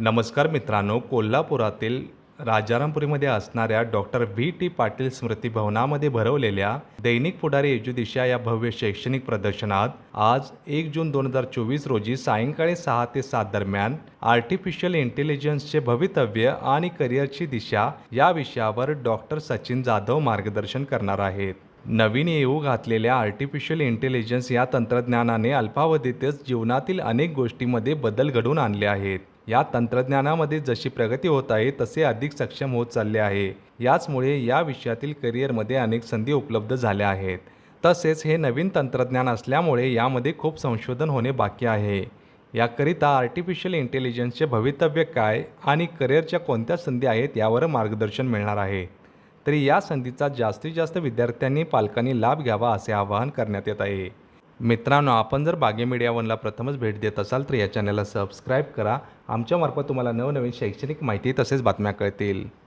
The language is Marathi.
नमस्कार मित्रांनो कोल्हापुरातील राजारामपुरीमध्ये असणाऱ्या डॉक्टर व्ही टी पाटील स्मृती भवनामध्ये भरवलेल्या दैनिक पुढारी एज्युदिशा या भव्य शैक्षणिक प्रदर्शनात आज एक जून दोन हजार चोवीस रोजी सायंकाळी सहा ते सात दरम्यान आर्टिफिशियल इंटेलिजन्सचे भवितव्य आणि करिअरची दिशा या विषयावर डॉक्टर सचिन जाधव मार्गदर्शन करणार आहेत. नवीन येऊ घातलेल्या आर्टिफिशियल इंटेलिजन्स या तंत्रज्ञानाने अल्पावधीतच जीवनातील अनेक गोष्टींमध्ये बदल घडवून आणले आहेत. या तंत्रज्ञानामध्ये जशी प्रगती होत आहे तसे अधिक सक्षम होत चालले आहे. याचमुळे या विषयातील करिअरमध्ये अनेक संधी उपलब्ध झाल्या आहेत. तसेच हे नवीन तंत्रज्ञान असल्यामुळे यामध्ये खूप संशोधन होणे बाकी आहे. याकरिता आर्टिफिशियल इंटेलिजन्सचे भवितव्य काय आणि करिअरच्या कोणत्या संधी आहेत यावर मार्गदर्शन मिळणार आहे. तरी या संधीचा जास्तीत जास्त विद्यार्थ्यांनी पालकांनी लाभ घ्यावा असे आवाहन करण्यात येत आहे. मित्रांनो आपण जर बागे मीडिया वनला प्रथमच भेट देत असाल तर या चॅनलला सबस्क्राईब करा. आमच्यामार्फत तुम्हाला नवनवीन शैक्षणिक माहिती तसेच बातम्या कळतील.